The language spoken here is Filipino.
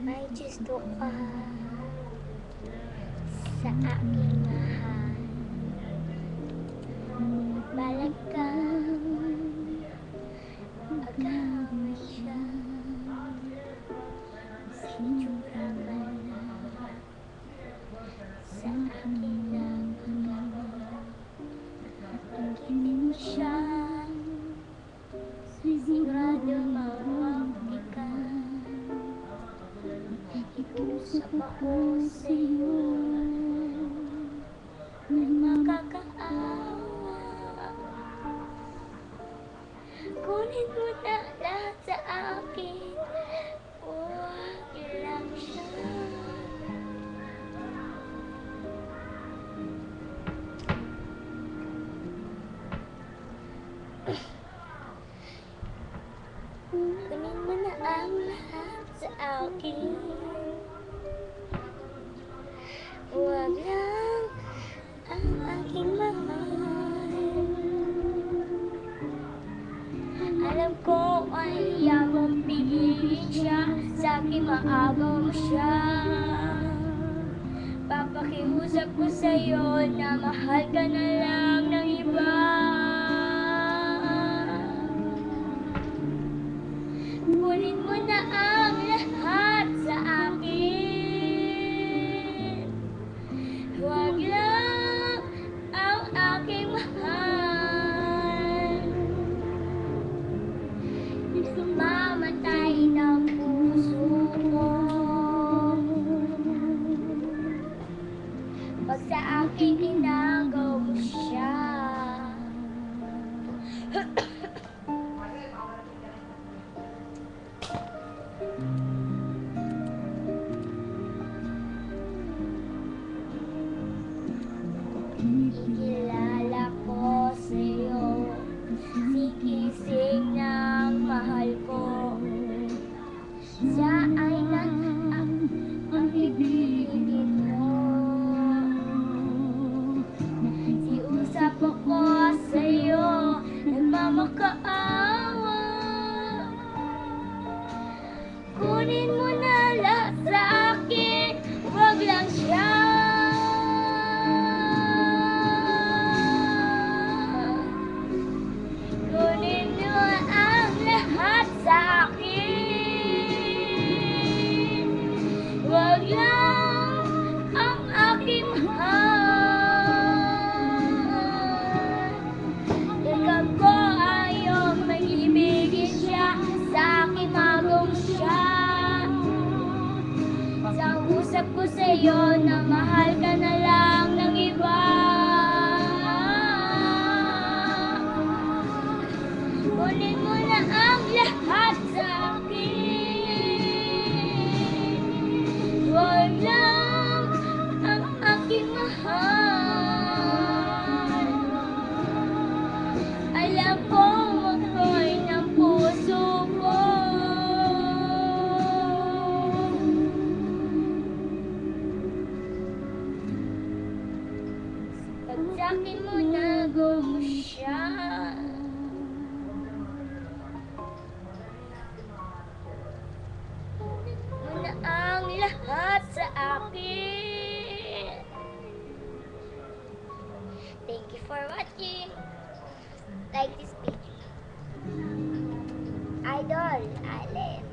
magpapayos doon uh, sa aking akin Huwag lang ang aking mahal. Alam ko ay mong piliin siya Sa akin maagaw mo siya. Papakiusap ko sa'yo na mahal ka na lang ng iba. Kunin mo na Pag sa akin inagaw siya ko sa'yo na mahal ka na lang Sa'kin mo nagawa siya mo na ang lahat sa akin. Thank you for watching. Like this page. Idol, Allen.